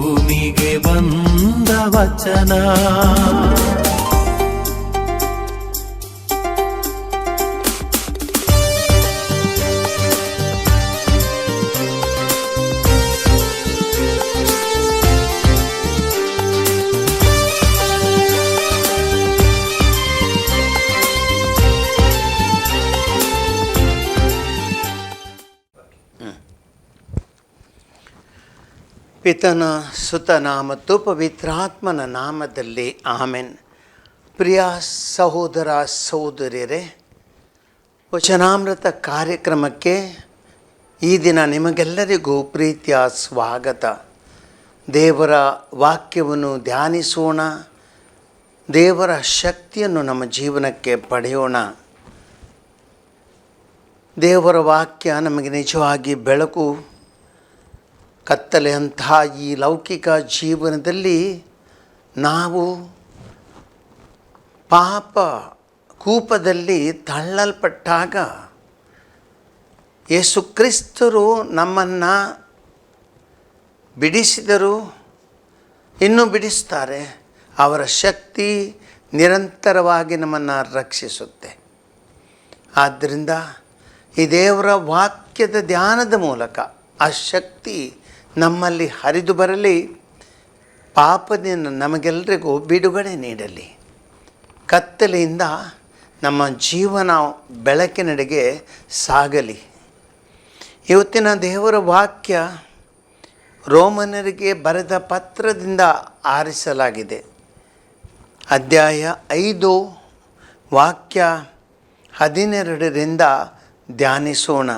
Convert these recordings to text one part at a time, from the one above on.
ಭೂಮಿಗೆ ಬಂದ ವಚನ. ಪಿತನ, ಸುತನ ಮತ್ತು ಪವಿತ್ರಾತ್ಮನ ನಾಮದಲ್ಲಿ ಆಮೆನ್. ಪ್ರಿಯ ಸಹೋದರ ಸಹೋದರಿಯರೇ, ವಚನಾಮೃತ ಕಾರ್ಯಕ್ರಮಕ್ಕೆ ಈ ದಿನ ನಿಮಗೆಲ್ಲರಿಗೂ ಪ್ರೀತಿಯ ಸ್ವಾಗತ. ದೇವರ ವಾಕ್ಯವನ್ನು ಧ್ಯಾನಿಸೋಣ. ದೇವರ ಶಕ್ತಿಯನ್ನು ನಮ್ಮ ಜೀವನಕ್ಕೆ ಪಡೆಯೋಣ. ದೇವರ ವಾಕ್ಯ ನಮಗೆ ನಿಜವಾಗಿ ಬೆಳಕು ಕತ್ತಲೆಯಂತಹ ಈ ಲೌಕಿಕ ಜೀವನದಲ್ಲಿ ನಾವು ಪಾಪ ಕೂಪದಲ್ಲಿ ತಳ್ಳಲ್ಪಟ್ಟಾಗ ಯೇಸು ಕ್ರಿಸ್ತರು ನಮ್ಮನ್ನು ಬಿಡಿಸಿದರು, ಇನ್ನೂ ಬಿಡಿಸ್ತಾರೆ. ಅವರ ಶಕ್ತಿ ನಿರಂತರವಾಗಿ ನಮ್ಮನ್ನು ರಕ್ಷಿಸುತ್ತೆ. ಆದ್ದರಿಂದ ಈ ದೇವರ ವಾಕ್ಯದ ಧ್ಯಾನದ ಮೂಲಕ ಆ ಶಕ್ತಿ ನಮ್ಮಲ್ಲಿ ಹರಿದು ಬರಲಿ, ಪಾಪದಿಂದ ನಮಗೆಲ್ಲರಿಗೂ ಬಿಡುಗಡೆ ನೀಡಲಿ. ಕತ್ತಲೆಯಿಂದ ನಮ್ಮ ಜೀವನ ಬೆಳಕಿನಡೆಗೆ ಸಾಗಲಿ. ಇವತ್ತಿನ ದೇವರ ವಾಕ್ಯ ರೋಮನರಿಗೆ ಬರೆದ ಪತ್ರದಿಂದ ಆರಿಸಲಾಗಿದೆ. ಅಧ್ಯಾಯ ಐದು, ವಾಕ್ಯ ಹದಿನೆರಡರಿಂದ ಧ್ಯಾನಿಸೋಣ.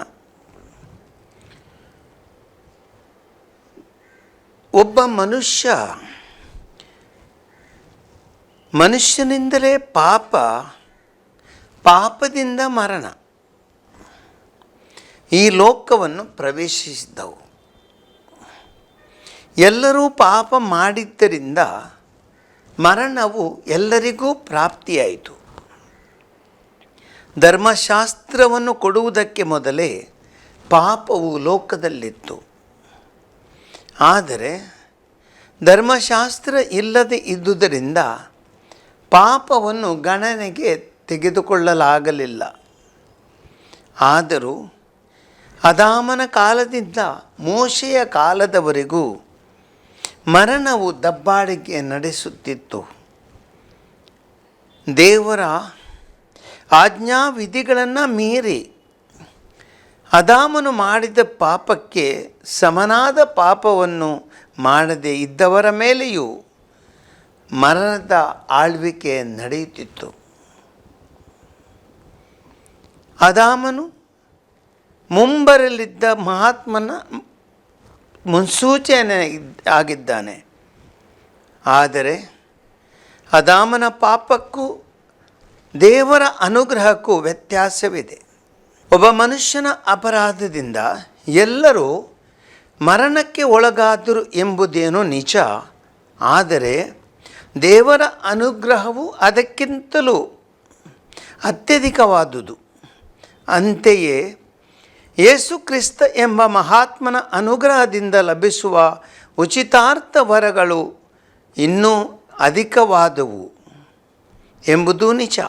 ಒಬ್ಬ ಮನುಷ್ಯ ಮನುಷ್ಯನಿಂದಲೇ ಪಾಪ, ಪಾಪದಿಂದ ಮರಣ. ಈ ಲೋಕವನ್ನು ಪ್ರವೇಶಿಸಿದ್ದವು ಎಲ್ಲರೂ ಪಾಪ ಮಾಡಿದ್ದರಿಂದ ಮರಣವು ಎಲ್ಲರಿಗೂ ಪ್ರಾಪ್ತಿಯಾಯಿತು. ಧರ್ಮಶಾಸ್ತ್ರವನ್ನು ಕೊಡುವುದಕ್ಕೆ ಮೊದಲೇ ಪಾಪವು ಲೋಕದಲ್ಲಿತ್ತು. ಆದರೆ ಧರ್ಮಶಾಸ್ತ್ರ ಇಲ್ಲದೆ ಇದ್ದುದರಿಂದ ಪಾಪವನ್ನು ಗಣನೆಗೆ ತೆಗೆದುಕೊಳ್ಳಲಾಗಲಿಲ್ಲ. ಆದರೂ ಅದಾಮನ ಕಾಲದಿಂದ ಮೋಶೆಯ ಕಾಲದವರೆಗೂ ಮರಣವು ದಬ್ಬಾಳಿಕೆ ನಡೆಸುತ್ತಿತ್ತು. ದೇವರ ಆಜ್ಞಾವಿಧಿಗಳನ್ನು ಮೀರಿ ಅದಾಮನು ಮಾಡಿದ ಪಾಪಕ್ಕೆ ಸಮನಾದ ಪಾಪವನ್ನು ಮಾಡದೆ ಇದ್ದವರ ಮೇಲೆಯೂ ಮರಣದ ಆಳ್ವಿಕೆ ನಡೆಯುತ್ತಿತ್ತು. ಅದಾಮನು ಮುಂಬರಲಿದ್ದ ಮಹಾತ್ಮನ ಮುನ್ಸೂಚನೆ ಆಗಿದ್ದಾನೆ. ಆದರೆ ಅದಾಮನ ಪಾಪಕ್ಕೂ ದೇವರ ಅನುಗ್ರಹಕ್ಕೂ ವ್ಯತ್ಯಾಸವಿದೆ. ಒಬ್ಬ ಮನುಷ್ಯನ ಅಪರಾಧದಿಂದ ಎಲ್ಲರೂ ಮರಣಕ್ಕೆ ಒಳಗಾದರು ಎಂಬುದೇನೋ ನಿಜ ಆದರೆ ದೇವರ ಅನುಗ್ರಹವು ಅದಕ್ಕಿಂತಲೂ ಅತ್ಯಧಿಕವಾದುದು. ಅಂತೆಯೇ ಯೇಸುಕ್ರಿಸ್ತ ಎಂಬ ಮಹಾತ್ಮನ ಅನುಗ್ರಹದಿಂದ ಲಭಿಸುವ ಉಚಿತಾರ್ಥ ವರಗಳು ಇನ್ನೂ ಅಧಿಕವಾದವು ಎಂಬುದು ನಿಜ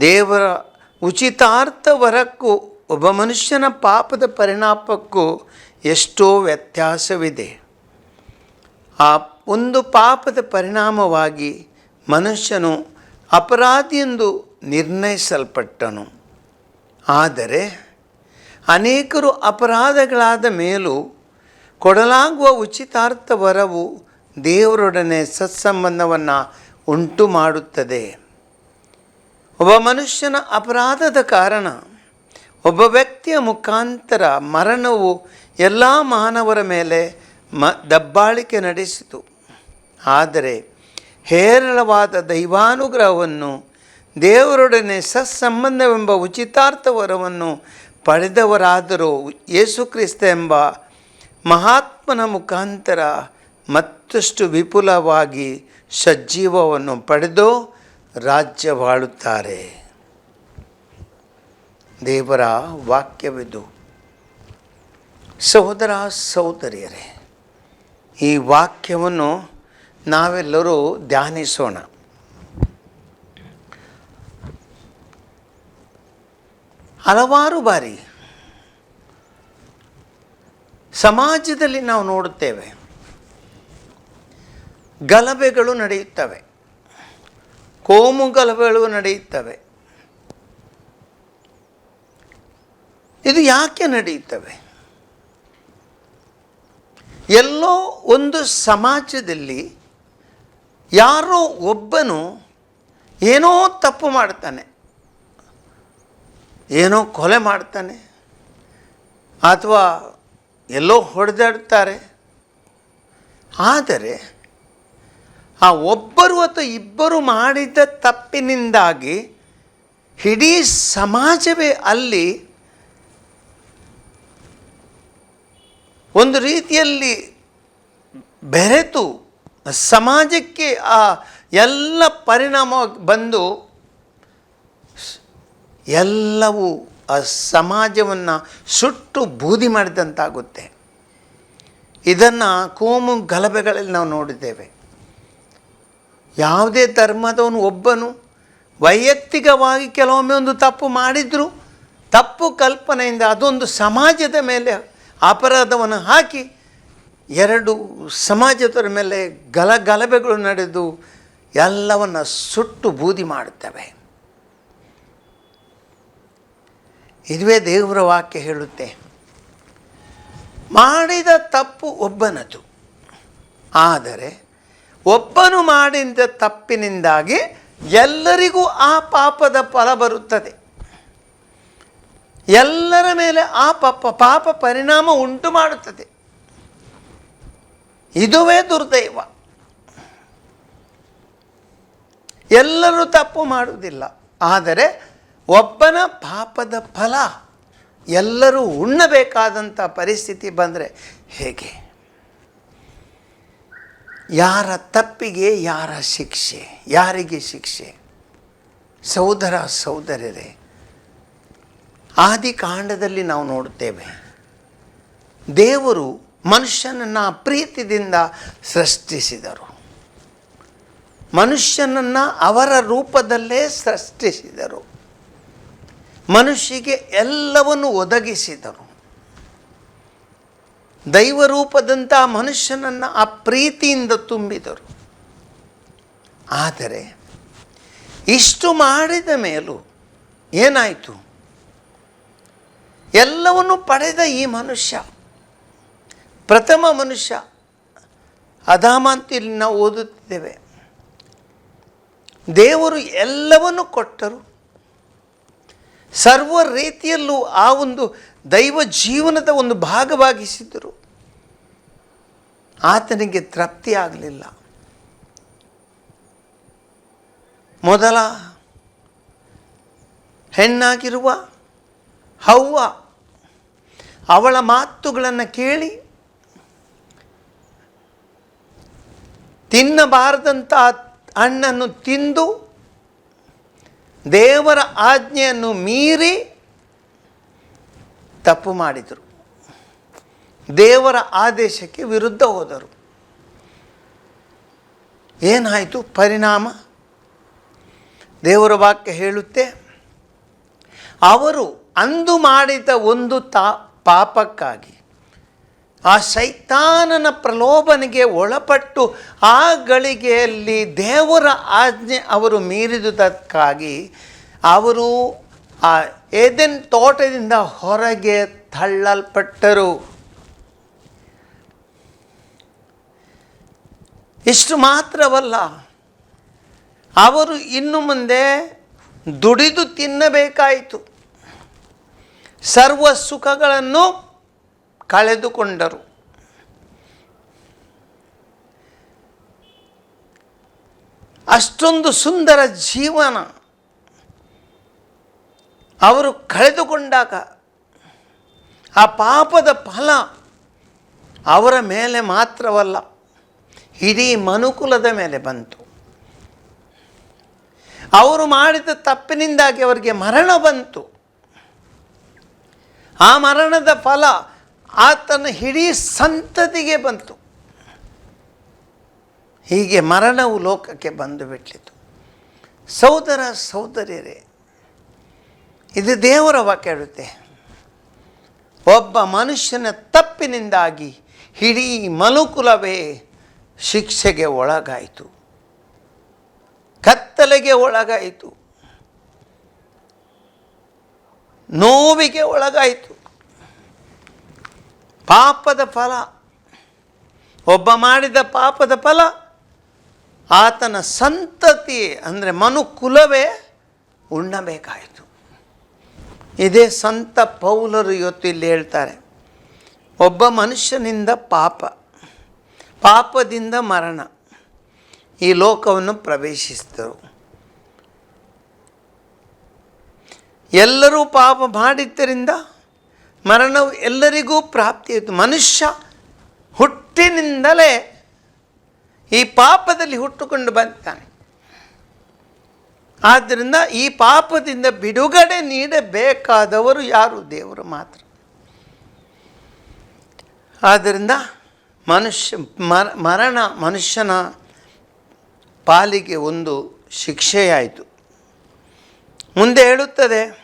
ದೇವರ ಉಚಿತಾರ್ಥ ವರಕ್ಕೂ ಒಬ್ಬ ಮನುಷ್ಯನ ಪಾಪದ ಪರಿಣಾಮಕ್ಕೂ ಎಷ್ಟೋ ವ್ಯತ್ಯಾಸವಿದೆ. ಆ ಒಂದು ಪಾಪದ ಪರಿಣಾಮವಾಗಿ ಮನುಷ್ಯನು ಅಪರಾಧಿಯೆಂದು ನಿರ್ಣಯಿಸಲ್ಪಟ್ಟನು. ಆದರೆ ಅನೇಕರು ಅಪರಾಧಗಳಾದ ಮೇಲೂ ಕೊಡಲಾಗುವ ಉಚಿತಾರ್ಥ ವರವು ದೇವರೊಡನೆ ಸತ್ಸಂಬಂಧವನ್ನು ಉಂಟು ಮಾಡುತ್ತದೆ ಒಬ್ಬ ಮನುಷ್ಯನ ಅಪರಾಧದ ಕಾರಣ ಒಬ್ಬ ವ್ಯಕ್ತಿಯ ಮುಖಾಂತರ ಮರಣವು ಎಲ್ಲ ಮಾನವರ ಮೇಲೆ ಮ ದಬ್ಬಾಳಿಕೆ ನಡೆಸಿತು. ಆದರೆ ಹೇರಳವಾದ ದೈವಾನುಗ್ರಹವನ್ನು, ದೇವರೊಡನೆ ಸತ್ಸಂಬಂಧವೆಂಬ ಉಚಿತಾರ್ಥ ವರವನ್ನು ಪಡೆದವರಾದರೂ ಯೇಸುಕ್ರಿಸ್ತ ಎಂಬ ಮಹಾತ್ಮನ ಮುಖಾಂತರ ಮತ್ತಷ್ಟು ವಿಪುಲವಾಗಿ ಸಜ್ಜೀವವನ್ನು ಪಡೆದು ರಾಜ್ಯವಾಳುತ್ತಾರೆ ದೇವರ ವಾಕ್ಯವಿದು. ಸಹೋದರ ಸಹೋದರಿಯರೇ, ಈ ವಾಕ್ಯವನ್ನು ನಾವೆಲ್ಲರೂ ಧ್ಯಾನಿಸೋಣ. ಹಲವಾರು ಬಾರಿ ಸಮಾಜದಲ್ಲಿ ನಾವು ನೋಡುತ್ತೇವೆ, ಗಲಭೆಗಳು ನಡೆಯುತ್ತವೆ. ಕೋಮು ಗಲಭೆಗಳು ನಡೆಯುತ್ತವೆ. ಇದು ಯಾಕೆ ನಡೆಯುತ್ತವೆ? ಎಲ್ಲೋ ಒಂದು ಸಮಾಜದಲ್ಲಿ ಯಾರೋ ಒಬ್ಬನು ಏನೋ ತಪ್ಪು ಮಾಡ್ತಾನೆ, ಏನೋ ಕೊಲೆ ಮಾಡ್ತಾನೆ, ಅಥವಾ ಎಲ್ಲೋ ಹೊಡೆದಾಡ್ತಾರೆ. ಆದರೆ ಆ ಒಬ್ಬರು ಅಥವಾ ಇಬ್ಬರು ಮಾಡಿದ ತಪ್ಪಿನಿಂದಾಗಿ ಇಡೀ ಸಮಾಜವೇ ಅಲ್ಲಿ ಒಂದು ರೀತಿಯಲ್ಲಿ ಬೆರೆತು ಸಮಾಜಕ್ಕೆ ಆ ಎಲ್ಲ ಪರಿಣಾಮ ಬಂದು ಎಲ್ಲವೂ ಆ ಸಮಾಜವನ್ನು ಸುಟ್ಟು ಬೂದಿ ಮಾಡಿದಂತಾಗುತ್ತೆ. ಇದನ್ನು ಕೋಮು ಗಲಭೆಗಳಲ್ಲಿ ನಾವು ನೋಡಿದ್ದೇವೆ. ಯಾವುದೇ ಧರ್ಮದವನು ಒಬ್ಬನು ವೈಯಕ್ತಿಕವಾಗಿ ಕೆಲವೊಮ್ಮೆ ಒಂದು ತಪ್ಪು ಮಾಡಿದರೂ, ತಪ್ಪು ಕಲ್ಪನೆಯಿಂದ ಅದೊಂದು ಸಮಾಜದ ಮೇಲೆ ಅಪರಾಧವನ್ನು ಹಾಕಿ ಎರಡು ಸಮಾಜದವರ ಮೇಲೆ ಗಲ ಗಲಭೆಗಳು ನಡೆದು ಎಲ್ಲವನ್ನು ಸುಟ್ಟು ಬೂದಿ ಮಾಡುತ್ತವೆ. ಇದುವೇ ದೇವರ ವಾಕ್ಯ ಹೇಳುತ್ತೆ, ಮಾಡಿದ ತಪ್ಪು ಒಬ್ಬನದು, ಆದರೆ ಒಬ್ಬನು ಮಾಡಿದ ತಪ್ಪಿನಿಂದಾಗಿ ಎಲ್ಲರಿಗೂ ಆ ಪಾಪದ ಫಲ ಬರುತ್ತದೆ. ಎಲ್ಲರ ಮೇಲೆ ಆ ಪಾಪ ಪಾಪ ಪರಿಣಾಮ ಉಂಟು ಮಾಡುತ್ತದೆ. ಇದುವೇ ದುರ್ದೈವ. ಎಲ್ಲರೂ ತಪ್ಪು ಮಾಡುವುದಿಲ್ಲ. ಆದರೆ ಒಬ್ಬನ ಪಾಪದ ಫಲ ಎಲ್ಲರೂ ಉಣ್ಣಬೇಕಾದಂಥ ಪರಿಸ್ಥಿತಿ ಬಂದರೆ ಹೇಗೆ? ಯಾರ ತಪ್ಪಿಗೆ ಯಾರ ಶಿಕ್ಷೆ, ಯಾರಿಗೆ ಶಿಕ್ಷೆ? ಸಹೋದರ ಸಹೋದರರೇ, ಆದಿಕಾಂಡದಲ್ಲಿ ನಾವು ನೋಡುತ್ತೇವೆ, ದೇವರು ಮನುಷ್ಯನನ್ನು ಪ್ರೀತಿಯಿಂದ ಸೃಷ್ಟಿಸಿದರು. ಮನುಷ್ಯನನ್ನು ಅವರ ರೂಪದಲ್ಲೇ ಸೃಷ್ಟಿಸಿದರು. ಮನುಷ್ಯಗೆ ಎಲ್ಲವನ್ನು ಒದಗಿಸಿದರು. ದೈವರೂಪದಂಥ ಮನುಷ್ಯನನ್ನು ಆ ಪ್ರೀತಿಯಿಂದ ತುಂಬಿದರು. ಆದರೆ ಇಷ್ಟು ಮಾಡಿದ ಮೇಲೂ ಏನಾಯಿತು? ಎಲ್ಲವನ್ನು ಪಡೆದ ಈ ಮನುಷ್ಯ, ಪ್ರಥಮ ಮನುಷ್ಯ, ಅದಾಮ ಅಂತ ಇಲ್ಲಿ ನಾವು ಓದುತ್ತಿದ್ದೇವೆ. ದೇವರು ಎಲ್ಲವನ್ನು ಕೊಟ್ಟರು. ಸರ್ವ ರೀತಿಯಲ್ಲೂ ಆ ಒಂದು ದೈವ ಜೀವನದ ಒಂದು ಭಾಗವಾಗಿಸಿದರು. ಆತನಿಗೆ ತೃಪ್ತಿ ಆಗಲಿಲ್ಲ ಮೊದಲ ಹೆಣ್ಣಾಗಿರುವ ಹವ್ವ ಅವಳ ಮಾತುಗಳನ್ನು ಕೇಳಿ ತಿನ್ನಬಾರದಂಥ ಹಣ್ಣನ್ನು ತಿಂದು ದೇವರ ಆಜ್ಞೆಯನ್ನು ಮೀರಿ ತಪ್ಪು ಮಾಡಿದರು. ದೇವರ ಆದೇಶಕ್ಕೆ ವಿರುದ್ಧ ಹೋದರು. ಏನಾಯಿತು? ಪರಿಣಾಮ? ದೇವರ ವಾಕ್ಯ ಹೇಳುತ್ತೆ, ಅವರು ಅಂದು ಮಾಡಿದ ಒಂದು ತಾ, ಪಾಪಕ್ಕಾಗಿ ಆ ಶೈತಾನನ ಪ್ರಲೋಭನೆಗೆ ಒಳಪಟ್ಟು ಆ ಗಳಿಗೆಯಲ್ಲಿ ದೇವರ ಆಜ್ಞೆ ಅವರು ಮೀರಿದುದಕ್ಕಾಗಿ ಅವರು ಆ ಏದೆನ್ ತೋಟದಿಂದ ಹೊರಗೆ ತಳ್ಳಲ್ಪಟ್ಟರು. ಇಷ್ಟು ಮಾತ್ರವಲ್ಲ. ಅವರು ಇನ್ನು ಮುಂದೆ ದುಡಿದು ತಿನ್ನಬೇಕಾಯಿತು. ಸರ್ವ ಸುಖಗಳನ್ನು ಕಳೆದುಕೊಂಡರು. ಅಷ್ಟೊಂದು ಸುಂದರ ಜೀವನ ಅವರು ಕಳೆದುಕೊಂಡಾಗ ಆ ಪಾಪದ ಫಲ ಅವರ ಮೇಲೆ ಮಾತ್ರವಲ್ಲ. ಇಡೀ ಮನುಕುಲದ ಮೇಲೆ ಬಂತು. ಅವರು ಮಾಡಿದ ತಪ್ಪಿನಿಂದಾಗಿ ಅವರಿಗೆ ಮರಣ ಬಂತು. ಆ ಮರಣದ ಫಲ ಆತನ ಇಡೀ ಸಂತತಿಗೆ ಬಂತು. ಹೀಗೆ ಮರಣವು ಲೋಕಕ್ಕೆ ಬಂದು ಬಿಟ್ಟಿತು. ಸೋದರ ಸೋದರಿಯರೇ ಇದು ದೇವರ ವಾಕ್ಯ ಹೇಳುತ್ತೆ ಒಬ್ಬ ಮನುಷ್ಯನ ತಪ್ಪಿನಿಂದಾಗಿ ಇಡೀ ಮನುಕುಲವೇ ಶಿಕ್ಷೆಗೆ ಒಳಗಾಯಿತು. ಕತ್ತಲೆಗೆ ಒಳಗಾಯಿತು. ನೋವಿಗೆ ಒಳಗಾಯಿತು. ಪಾಪದ ಫಲ. ಒಬ್ಬ ಮಾಡಿದ ಪಾಪದ ಫಲ ಆತನ ಸಂತತಿ, ಅಂದರೆ ಮನುಕುಲವೇ ಉಣ್ಣಬೇಕಾಯಿತು. ಇದೇ ಸಂತ ಪೌಲರು ಇವತ್ತು ಇಲ್ಲಿ ಹೇಳ್ತಾರೆ, ಒಬ್ಬ ಮನುಷ್ಯನಿಂದ ಪಾಪ ಪಾಪದಿಂದ ಮರಣ. ಈ ಲೋಕವನ್ನು ಪ್ರವೇಶಿಸಿದರು. ಎಲ್ಲರೂ ಪಾಪ ಮಾಡಿದ್ದರಿಂದ ಮರಣವು ಎಲ್ಲರಿಗೂ ಪ್ರಾಪ್ತಿಯಾಯಿತು. ಮನುಷ್ಯ ಹುಟ್ಟಿನಿಂದಲೇ ಈ ಪಾಪದಲ್ಲಿ ಹುಟ್ಟುಕೊಂಡು ಬಂತಾನೆ ಆದ್ದರಿಂದ ಈ ಪಾಪದಿಂದ ಬಿಡುಗಡೆ ನೀಡಬೇಕಾದವರು ಯಾರು? ದೇವರು ಮಾತ್ರ. ಆದ್ದರಿಂದ ಮನುಷ್ಯ, ಮರ, ಮರಣ ಮನುಷ್ಯನ ಪಾಲಿಗೆ ಒಂದು ಶಿಕ್ಷೆಯಾಯಿತು. ಮುಂದೆ ಹೇಳುತ್ತದೆ,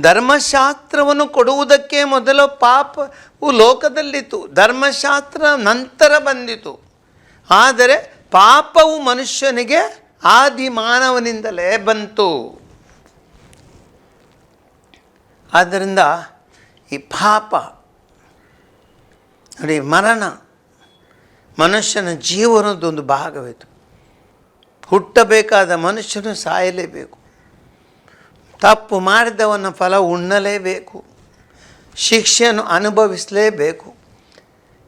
ಧರ್ಮಶಾಸ್ತ್ರವನ್ನು ಕೊಡುವುದಕ್ಕೆ ಮೊದಲು ಪಾಪವು ಲೋಕದಲ್ಲಿತ್ತು, ಧರ್ಮಶಾಸ್ತ್ರ ನಂತರ ಬಂದಿತು. ಆದರೆ ಪಾಪವು ಮನುಷ್ಯನಿಗೆ ಆದಿ ಮಾನವನಿಂದಲೇ ಬಂತು. ಆದ್ದರಿಂದ ಈ ಪಾಪ ನೋಡಿ, ಮರಣ, ಮನುಷ್ಯನ ಜೀವನದೊಂದು ಭಾಗವಿತ್ತು ಹುಟ್ಟಬೇಕಾದ ಮನುಷ್ಯನು ಸಾಯಲೇಬೇಕು. ತಪ್ಪು ಮಾಡಿದವನ ಫಲ ಉಣ್ಣಲೇಬೇಕು. ಶಿಕ್ಷೆಯನ್ನು ಅನುಭವಿಸಲೇಬೇಕು.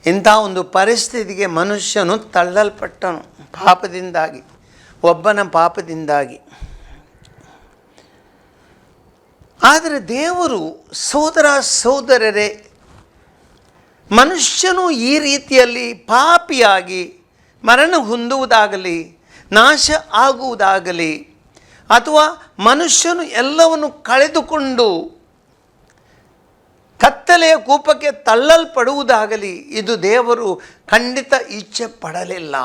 ಇಂಥ ಒಂದು ಪರಿಸ್ಥಿತಿಗೆ ಮನುಷ್ಯನು ತಳ್ಳಲ್ಪಟ್ಟನು, ಪಾಪದಿಂದಾಗಿ, ಒಬ್ಬನ ಪಾಪದಿಂದಾಗಿ. ಆದರೆ ದೇವರು ಸೋದರ ಸೋದರರೇ ಮನುಷ್ಯನು ಈ ರೀತಿಯಲ್ಲಿ ಪಾಪಿಯಾಗಿ ಮರಣ ಹೊಂದುವುದಾಗಲಿ, ನಾಶ ಆಗುವುದಾಗಲಿ, ಅಥವಾ ಮನುಷ್ಯನು ಎಲ್ಲವನ್ನು ಕಳೆದುಕೊಂಡು ಕತ್ತಲೆಯ ಕೂಪಕ್ಕೆ ತಳ್ಳಲ್ಪಡುವುದಾಗಲಿ, ಇದು ದೇವರು ಖಂಡಿತ ಇಚ್ಛೆ ಪಡಲಿಲ್ಲ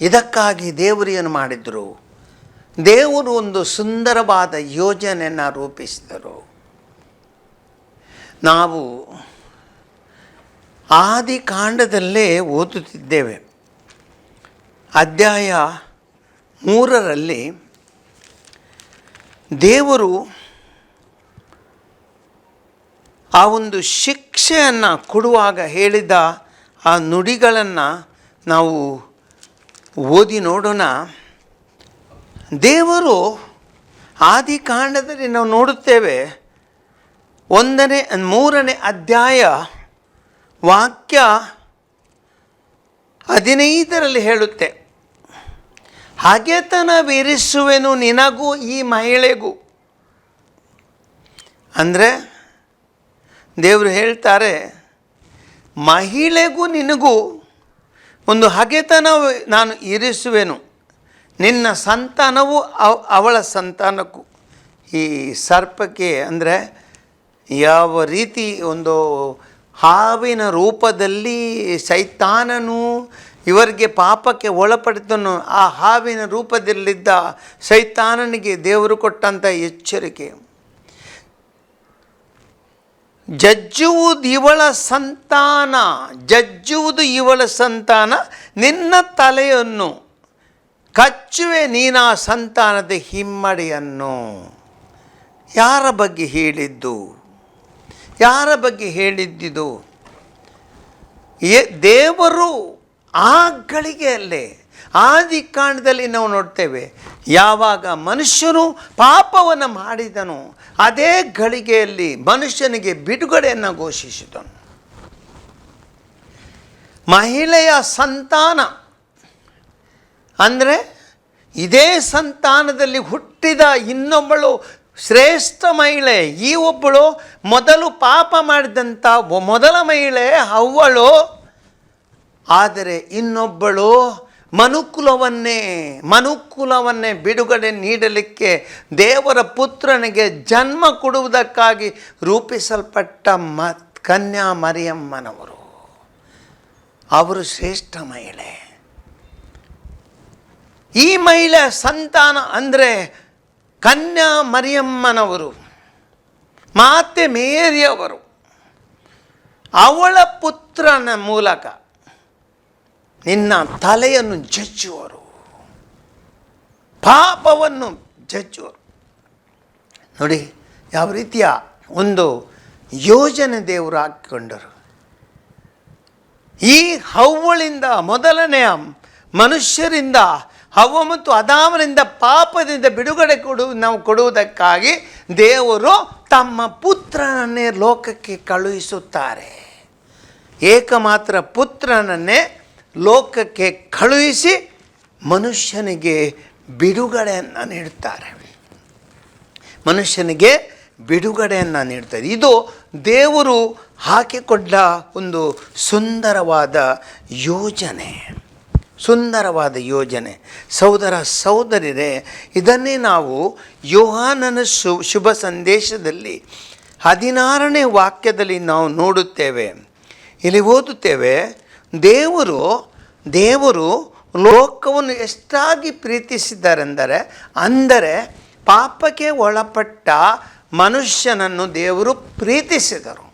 ಇದಕ್ಕಾಗಿ ದೇವರು ಏನು ಮಾಡಿದರು? ದೇವರು ಒಂದು ಸುಂದರವಾದ ಯೋಜನೆಯನ್ನು ರೂಪಿಸಿದರು. ನಾವು ಆದಿಕಾಂಡದಲ್ಲೇ ಓದುತ್ತಿದ್ದೇವೆ. ಅಧ್ಯಾಯ ಮೂರರಲ್ಲಿ ದೇವರು ಆ ಒಂದು ಶಿಕ್ಷೆಯನ್ನು ಕೊಡುವಾಗ ಹೇಳಿದ ಆ ನುಡಿಗಳನ್ನು ನಾವು ಓದಿ ನೋಡೋಣ. ದೇವರು ಆದಿಕಾಂಡದಲ್ಲಿ ನಾವು ನೋಡುತ್ತೇವೆ ಒಂದನೇ, ಮೂರನೇ ಅಧ್ಯಾಯ ವಾಕ್ಯ ಹದಿನೈದರಲ್ಲಿ ಹೇಳುತ್ತೆ ಹಗೆತನವಿರಿಸುವೆನು ನಿನಗೂ ಈ ಮಹಿಳೆಗೂ. ಅಂದರೆ ದೇವರು ಹೇಳ್ತಾರೆ, ಮಹಿಳೆಗೂ ನಿನಗೂ ಒಂದು ಹಗೆತನ ನಾನು ಇರಿಸುವೆನು. ನಿನ್ನ ಸಂತಾನವು ಅವ್- ಅವಳ ಸಂತಾನಕ್ಕೂ. ಈ ಸರ್ಪಕ್ಕೆ ಅಂದರೆ ಯಾವ ರೀತಿ ಒಂದು ಹಾವಿನ ರೂಪದಲ್ಲಿ ಸೈತಾನನು ಇವರಿಗೆ ಪಾಪಕ್ಕೆ ಒಳಪಡಿತನು ಆ ಹಾವಿನ ರೂಪದಲ್ಲಿದ್ದ ಸೈತಾನನಿಗೆ ದೇವರು ಕೊಟ್ಟಂಥ ಎಚ್ಚರಿಕೆ. ಜಜ್ಜುವುದು ಇವಳ ಸಂತಾನ. ಜಜ್ಜುವುದು ಇವಳ ಸಂತಾನ. ನಿನ್ನ ತಲೆಯನ್ನು ಕಚ್ಚುವೆ ನೀನಾ ಸಂತಾನದ ಹಿಮ್ಮಡಿಯನ್ನು. ಯಾರ ಬಗ್ಗೆ ಹೇಳಿದ್ದು? ಯಾರ ಬಗ್ಗೆ ಹೇಳಿದ್ದಿದು? ದೇವರು ಆ ಗಳಿಗೆಯಲ್ಲೇ ಆದಿಕಾಂಡದಲ್ಲಿ ನಾವು ನೋಡ್ತೇವೆ, ಯಾವಾಗ ಮನುಷ್ಯನು ಪಾಪವನ್ನು ಮಾಡಿದನು, ಅದೇ ಗಳಿಗೆಯಲ್ಲಿ ಮನುಷ್ಯನಿಗೆ ಬಿಡುಗಡೆಯನ್ನು ಘೋಷಿಸಿದನು. ಮಹಿಳೆಯ ಸಂತಾನ, ಅಂದರೆ ಇದೇ ಸಂತಾನದಲ್ಲಿ ಹುಟ್ಟಿದ ಇನ್ನೊಬ್ಬಳು ಶ್ರೇಷ್ಠ ಮಹಿಳೆ. ಈ ಒಬ್ಬಳು ಮೊದಲು ಪಾಪ ಮಾಡಿದಂಥ ಮೊದಲ ಮಹಿಳೆ ಅವಳು ಆದರೆ ಇನ್ನೊಬ್ಬಳು ಮನುಕುಲವನ್ನೇ ಮನುಕುಲವನ್ನೇ ಬಿಡುಗಡೆ ನೀಡಲಿಕ್ಕೆ ದೇವರ ಪುತ್ರನಿಗೆ ಜನ್ಮ ಕೊಡುವುದಕ್ಕಾಗಿ ರೂಪಿಸಲ್ಪಟ್ಟ ಮ ಕನ್ಯಾ ಮರಿಯಮ್ಮನವರು. ಅವರು ಶ್ರೇಷ್ಠ ಮಹಿಳೆ. ಈ ಮಹಿಳೆ ಸಂತಾನ ಅಂದರೆ ಕನ್ಯಾ ಮರಿಯಮ್ಮನವರು, ಮಾತೆ ಮೇರಿಯವರು, ಅವಳ ಪುತ್ರನ ಮೂಲಕ ನಿನ್ನ ತಲೆಯನ್ನು ಜಜ್ಜುವರು. ಪಾಪವನ್ನು ಜಜ್ಜುವರು. ನೋಡಿ, ಯಾವ ರೀತಿಯ ಒಂದು ಯೋಜನೆ ದೇವರು ಹಾಕಿಕೊಂಡರು. ಈ ಹವ್ವಳಿಂದ ಮೊದಲನೆಯ ಮನುಷ್ಯರಿಂದ ಹವ್ವ ಮತ್ತು ಅದಾಮನಿಂದ ಪಾಪದಿಂದ ಬಿಡುಗಡೆ ಕೊಡು, ನಾವು ಕೊಡುವುದಕ್ಕಾಗಿ ದೇವರು ತಮ್ಮ ಪುತ್ರನನ್ನೇ ಲೋಕಕ್ಕೆ ಕಳುಹಿಸುತ್ತಾರೆ. ಏಕಮಾತ್ರ ಪುತ್ರನನ್ನೇ ಲೋಕಕ್ಕೆ ಕಳುಹಿಸಿ ಮನುಷ್ಯನಿಗೆ ಬಿಡುಗಡೆಯನ್ನು ನೀಡುತ್ತಾರೆ ಮನುಷ್ಯನಿಗೆ ಬಿಡುಗಡೆಯನ್ನು ನೀಡ್ತಾರೆ. ಇದು ದೇವರು ಹಾಕಿಕೊಂಡ ಒಂದು ಸುಂದರವಾದ ಯೋಜನೆ. ಸುಂದರವಾದ ಯೋಜನೆ. ಸಹೋದರ, ಸಹೋದರಿರೇ, ಇದನ್ನೇ ನಾವು ಯೋಹಾನನ ಶು, ಶುಭ ಸಂದೇಶದಲ್ಲಿ ಹದಿನಾರನೇ ವಾಕ್ಯದಲ್ಲಿ ನಾವು ನೋಡುತ್ತೇವೆ. ಇಲ್ಲಿ ಓದುತ್ತೇವೆ, ದೇವರು ದೇವರು ಲೋಕವನ್ನು ಎಷ್ಟಾಗಿ ಪ್ರೀತಿಸಿದ್ದಾರೆಂದರೆ, ಅಂದರೆ ಪಾಪಕ್ಕೆ ಒಳಪಟ್ಟ ಮನುಷ್ಯನನ್ನು ದೇವರು ಪ್ರೀತಿಸಿದರು.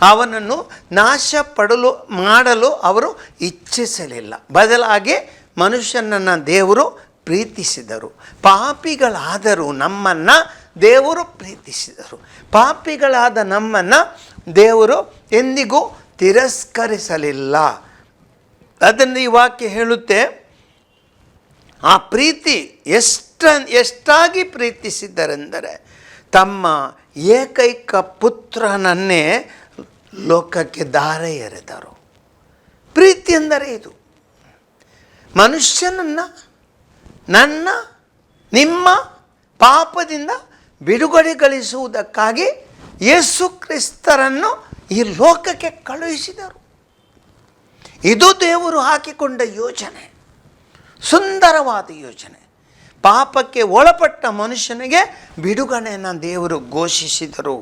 ಅವನನ್ನು ನಾಶ ಪಡಲು ಮಾಡಲು ಅವರು ಇಚ್ಛಿಸಲಿಲ್ಲ. ಬದಲಾಗಿ ಮನುಷ್ಯನನ್ನು ದೇವರು ಪ್ರೀತಿಸಿದರು. ಪಾಪಿಗಳಾದರೂ ನಮ್ಮನ್ನು ದೇವರು ಪ್ರೀತಿಸಿದರು. ಪಾಪಿಗಳಾದ ನಮ್ಮನ್ನು ದೇವರು ಎಂದಿಗೂ ತಿರಸ್ಕರಿಸಲಿಲ್ಲ. ಅದನ್ನು ಈ ವಾಕ್ಯ ಹೇಳುತ್ತೆ, ಆ ಪ್ರೀತಿ ಎಷ್ಟ, ಎಷ್ಟಾಗಿ ಪ್ರೀತಿಸಿದ್ದರೆಂದರೆ, ತಮ್ಮ ಏಕೈಕ ಪುತ್ರನನ್ನೇ ಲೋಕಕ್ಕೆ ದಾರೆ ಎರೆದರು. ಪ್ರೀತಿ ಎಂದರೆ ಇದು. ಮನುಷ್ಯನನ್ನು, ನನ್ನ, ನಿಮ್ಮ ಪಾಪದಿಂದ ಬಿಡುಗಡೆಗೊಳಿಸುವುದಕ್ಕಾಗಿ ಯೇಸು ಕ್ರಿಸ್ತರನ್ನು ಈ ಲೋಕಕ್ಕೆ ಕಳುಹಿಸಿದರು. ಇದು ದೇವರು ಹಾಕಿಕೊಂಡ ಯೋಜನೆ ಸುಂದರವಾದ ಯೋಜನೆ ಪಾಪಕ್ಕೆ ಒಳಪಟ್ಟ ಮನುಷ್ಯನಿಗೆ ಬಿಡುಗಡೆಯನ್ನು ದೇವರು ಘೋಷಿಸಿದರು.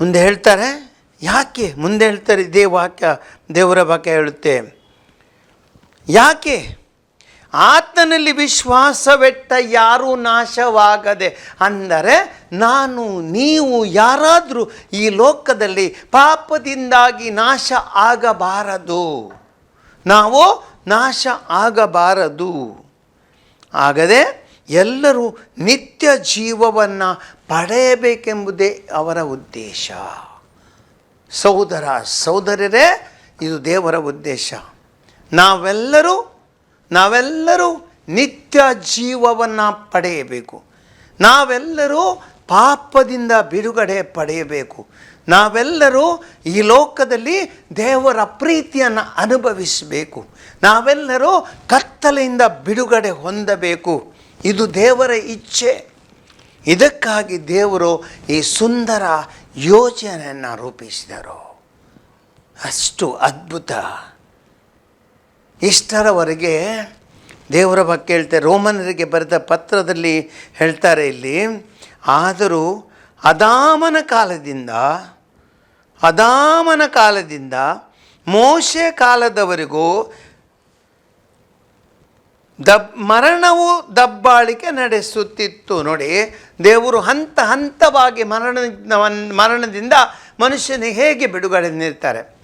ಮುಂದೆ ಹೇಳ್ತಾರೆ ಯಾಕೆ ಮುಂದೆ ಹೇಳ್ತಾರೆ ಇದೇ ವಾಕ್ಯ ದೇವರ ವಾಕ್ಯ ಹೇಳುತ್ತೆ. ಯಾಕೆ? ಆತನಲ್ಲಿ ವಿಶ್ವಾಸವೆಟ್ಟ ಯಾರೂ ನಾಶವಾಗದೆ. ಅಂದರೆ ನಾನು, ನೀವು ಯಾರಾದರೂ ಈ ಲೋಕದಲ್ಲಿ ಪಾಪದಿಂದಾಗಿ ನಾಶ ಆಗಬಾರದು. ನಾವು ನಾಶ ಆಗಬಾರದು. ಆಗದೆ ಎಲ್ಲರೂ ನಿತ್ಯ ಜೀವವನ್ನು ಪಡೆಯಬೇಕೆಂಬುದೇ ಅವರ ಉದ್ದೇಶ. ಸಹೋದರ ಸಹೋದರರೇ, ಇದು ದೇವರ ಉದ್ದೇಶ. ನಾವೆಲ್ಲರೂ ನಾವೆಲ್ಲರೂ ನಿತ್ಯ ಜೀವವನ್ನು ಪಡೆಯಬೇಕು. ನಾವೆಲ್ಲರೂ ಪಾಪದಿಂದ ಬಿಡುಗಡೆ ಪಡೆಯಬೇಕು. ನಾವೆಲ್ಲರೂ ಈ ಲೋಕದಲ್ಲಿ ದೇವರ ಪ್ರೀತಿಯನ್ನು ಅನುಭವಿಸಬೇಕು. ನಾವೆಲ್ಲರೂ ಕತ್ತಲೆಯಿಂದ ಬಿಡುಗಡೆ ಹೊಂದಬೇಕು. ಇದು ದೇವರ ಇಚ್ಛೆ. ಇದಕ್ಕಾಗಿ ದೇವರು ಈ ಸುಂದರ ಯೋಜನೆಯನ್ನು ರೂಪಿಸಿದರು. ಅಷ್ಟು ಅದ್ಭುತ. ಇಷ್ಟರವರೆಗೆ ದೇವರ ಬಗ್ಗೆ ಹೇಳ್ತಾರೆ ರೋಮನರಿಗೆ ಬರೆದ ಪತ್ರದಲ್ಲಿ ಹೇಳ್ತಾರೆ ಇಲ್ಲಿ, ಆದರೂ ಅದಾಮನ ಕಾಲದಿಂದ ಅದಾಮನ ಕಾಲದಿಂದ ಮೋಶೆ ಕಾಲದವರೆಗೂ ದಬ್ ಮರಣವು ದಬ್ಬಾಳಿಕೆ ನಡೆಸುತ್ತಿತ್ತು. ನೋಡಿ, ದೇವರು ಹಂತ ಹಂತವಾಗಿ ಮರಣ ಮರಣದಿಂದ ಮನುಷ್ಯನಿಗೆ ಹೇಗೆ ಬಿಡುಗಡೆ ನೀಡ್ತಾರೆ?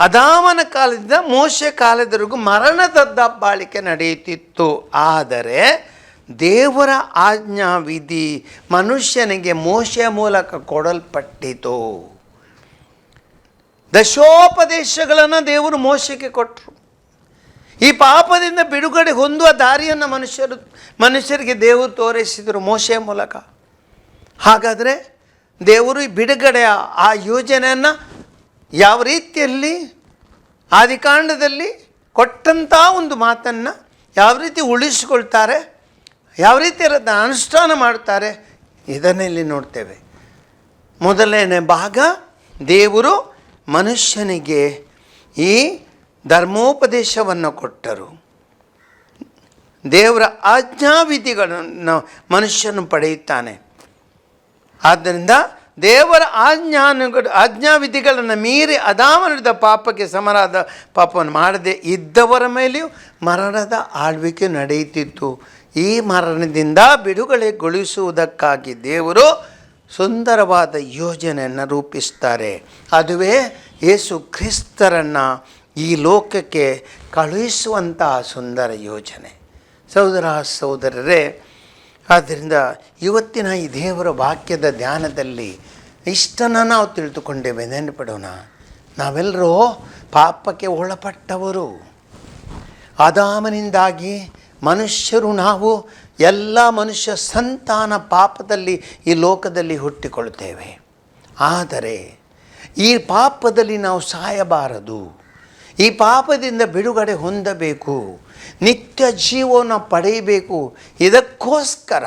ಅದಾಮನ ಕಾಲದಿಂದ ಮೋಶೆ ಕಾಲದವರೆಗೂ ಮರಣದ ದಬ್ಬಾಳಿಕೆ ನಡೆಯುತ್ತಿತ್ತು. ಆದರೆ, ದೇವರ ಆಜ್ಞಾ ವಿಧಿ ಮನುಷ್ಯನಿಗೆ ಮೋಶೆಯ ಮೂಲಕ ಕೊಡಲ್ಪಟ್ಟಿತು. ದಶೋಪದೇಶಗಳನ್ನು ದೇವರು ಮೋಶಕ್ಕೆ ಕೊಟ್ಟರು ಈ ಪಾಪದಿಂದ ಬಿಡುಗಡೆ ಹೊಂದುವ ದಾರಿಯನ್ನು ಮನುಷ್ಯರು, ಮನುಷ್ಯರಿಗೆ ದೇವರು ತೋರಿಸಿದರು ಮೋಶೆಯ ಮೂಲಕ. ಹಾಗಾದರೆ ದೇವರು ಈ ಬಿಡುಗಡೆಯ ಆ ಯೋಜನೆಯನ್ನು ಯಾವ ರೀತಿಯಲ್ಲಿ, ಆದಿಕಾಂಡದಲ್ಲಿ ಕೊಟ್ಟಂಥ ಒಂದು ಮಾತನ್ನು ಯಾವ ರೀತಿ ಉಳಿಸಿಕೊಳ್ತಾರೆ, ಯಾವ ರೀತಿ ಅದನ್ನು ಅನುಷ್ಠಾನ ಮಾಡ್ತಾರೆ ಇದನ್ನೆಲ್ಲಿ ನೋಡ್ತೇವೆ. ಮೊದಲನೇ ಭಾಗ, ದೇವರು ಮನುಷ್ಯನಿಗೆ ಈ ಧರ್ಮೋಪದೇಶವನ್ನು ಕೊಟ್ಟರು. ದೇವರ ಆಜ್ಞಾವಿಧಿಗಳನ್ನು ಮನುಷ್ಯನು ಪಡೆಯುತ್ತಾನೆ. ಆದ್ದರಿಂದ ದೇವರ ಆಜ್ಞಾನುಗಳು, ಆಜ್ಞಾವಿಧಿಗಳನ್ನು ಮೀರಿ ಅದಾಮನದ ಪಾಪಕ್ಕೆ ಸಮರಾದ ಪಾಪವನ್ನು ಮಾಡದೆ ಇದ್ದವರ ಮೇಲೆಯೂ ಮರಣದ ಆಳ್ವಿಕೆ ನಡೆಯುತ್ತಿತ್ತು. ಈ ಮರಣದಿಂದ ಬಿಡುಗಡೆಗೊಳಿಸುವುದಕ್ಕಾಗಿ ದೇವರು ಸುಂದರವಾದ ಯೋಜನೆಯನ್ನು ರೂಪಿಸ್ತಾರೆ. ಅದುವೇ ಯೇಸು ಕ್ರಿಸ್ತರನ್ನು ಈ ಲೋಕಕ್ಕೆ ಕಳುಹಿಸುವಂತಹ ಸುಂದರ ಯೋಜನೆ ಸಹೋದರ ಸಹೋದರರೇ, ಆದ್ದರಿಂದ ಇವತ್ತಿನ ಈ ದೇವರ ವಾಕ್ಯದ ಧ್ಯಾನದಲ್ಲಿ ಇಷ್ಟನ್ನು ನಾವು ತಿಳಿದುಕೊಂಡೇವೆ. ನೆನಪಿಡೋಣ ನಾವೆಲ್ಲರೂ ಪಾಪಕ್ಕೆ ಒಳಪಟ್ಟವರು. ಅದಾಮನಿಂದಾಗಿ ಮನುಷ್ಯರು ನಾವು ಎಲ್ಲ ಮನುಷ್ಯ ಸಂತಾನ ಪಾಪದಲ್ಲಿ ಈ ಲೋಕದಲ್ಲಿ ಹುಟ್ಟಿಕೊಳ್ಳುತ್ತೇವೆ. ಆದರೆ ಈ ಪಾಪದಲ್ಲಿ ನಾವು ಸಾಯಬಾರದು. ಈ ಪಾಪದಿಂದ ಬಿಡುಗಡೆ ಹೊಂದಬೇಕು, ನಿತ್ಯ ಜೀವನ ಪಡೆಯಬೇಕು. ಇದಕ್ಕೋಸ್ಕರ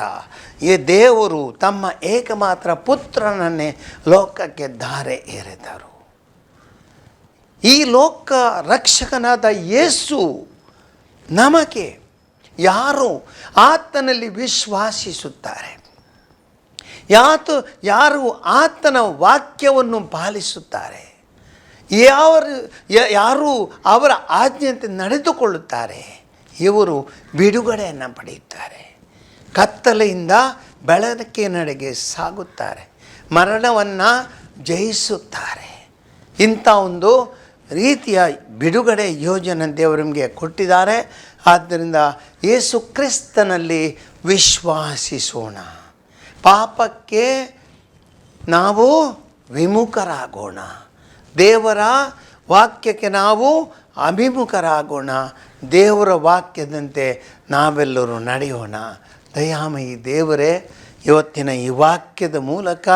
ಈ ದೇವರು ತಮ್ಮ ಏಕಮಾತ್ರ ಪುತ್ರನನ್ನೇ ಲೋಕಕ್ಕೆ ಧಾರೆ ಎರೆದರು. ಈ ಲೋಕ ರಕ್ಷಕನಾದ ಯೇಸು ನಮಗೆ ಯಾರು ಆತನಲ್ಲಿ ವಿಶ್ವಾಸಿಸುತ್ತಾರೆ? ಯಾತು ಯಾರು ಆತನ ವಾಕ್ಯವನ್ನು ಪಾಲಿಸುತ್ತಾರೆ? ಯಾರು ಯಾರು ಅವರ ಆಜ್ಞೆಯಂತೆ ನಡೆದುಕೊಳ್ಳುತ್ತಾರೆ, ಇವರು ಬಿಡುಗಡೆಯನ್ನು ಪಡೆಯುತ್ತಾರೆ. ಕತ್ತಲೆಯಿಂದ ಬೆಳಕಿನ ನಡೆಗೆ ಸಾಗುತ್ತಾರೆ. ಮರಣವನ್ನು ಜಯಿಸುತ್ತಾರೆ. ಇಂಥ ಒಂದು ರೀತಿಯ ಬಿಡುಗಡೆ ಯೋಜನೆ ದೇವರಿಗೆ ಕೊಟ್ಟಿದ್ದಾರೆ. ಆದ್ದರಿಂದ ಯೇಸು ಕ್ರಿಸ್ತನಲ್ಲಿ ವಿಶ್ವಾಸಿಸೋಣ. ಪಾಪಕ್ಕೆ ನಾವು ವಿಮುಖರಾಗೋಣ. ದೇವರ ವಾಕ್ಯಕ್ಕೆ ನಾವು ಅಭಿಮುಖರಾಗೋಣ. ದೇವರ ವಾಕ್ಯದಂತೆ ನಾವೆಲ್ಲರೂ ನಡೆಯೋಣ. ದಯಾಮಯಿ ದೇವರೇ, ಇವತ್ತಿನ ಈ ವಾಕ್ಯದ ಮೂಲಕ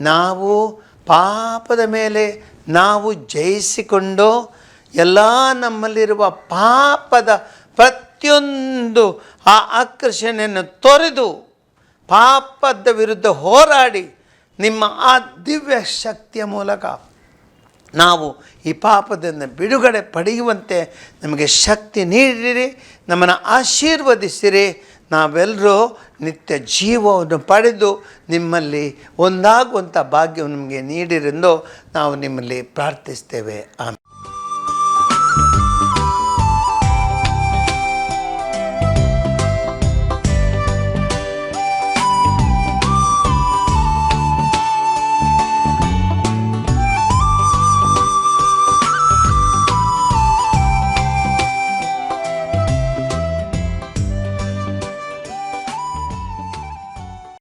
ನಾವು ಪಾಪದ ಮೇಲೆ ನಾವು ಜಯಿಸಿಕೊಂಡು ಎಲ್ಲ ನಮ್ಮಲ್ಲಿರುವ ಪಾಪದ ಪ್ರತಿಯೊಂದು ಆ ಆಕರ್ಷಣೆಯನ್ನು ತೊರೆದು ಪಾಪದ ವಿರುದ್ಧ ಹೋರಾಡಿ ನಿಮ್ಮ ಆ ದಿವ್ಯ ಶಕ್ತಿಯ ಮೂಲಕ ನಾವು ಈ ಪಾಪದಿಂದ ಬಿಡುಗಡೆ ಪಡೆಯುವಂತೆ ನಮಗೆ ಶಕ್ತಿ ನೀಡಿರಿ, ನಮ್ಮನ್ನು ಆಶೀರ್ವದಿಸಿರಿ. ನಾವೆಲ್ಲರೂ ನಿತ್ಯ ಜೀವವನ್ನು ಪಡೆದು ನಿಮ್ಮಲ್ಲಿ ಒಂದಾಗುವಂಥ ಭಾಗ್ಯವನ್ನು ನಮಗೆ ನೀಡಿರೆಂದು ನಾವು ನಿಮ್ಮಲ್ಲಿ ಪ್ರಾರ್ಥಿಸ್ತೇವೆ. ಆಮೇಲೆ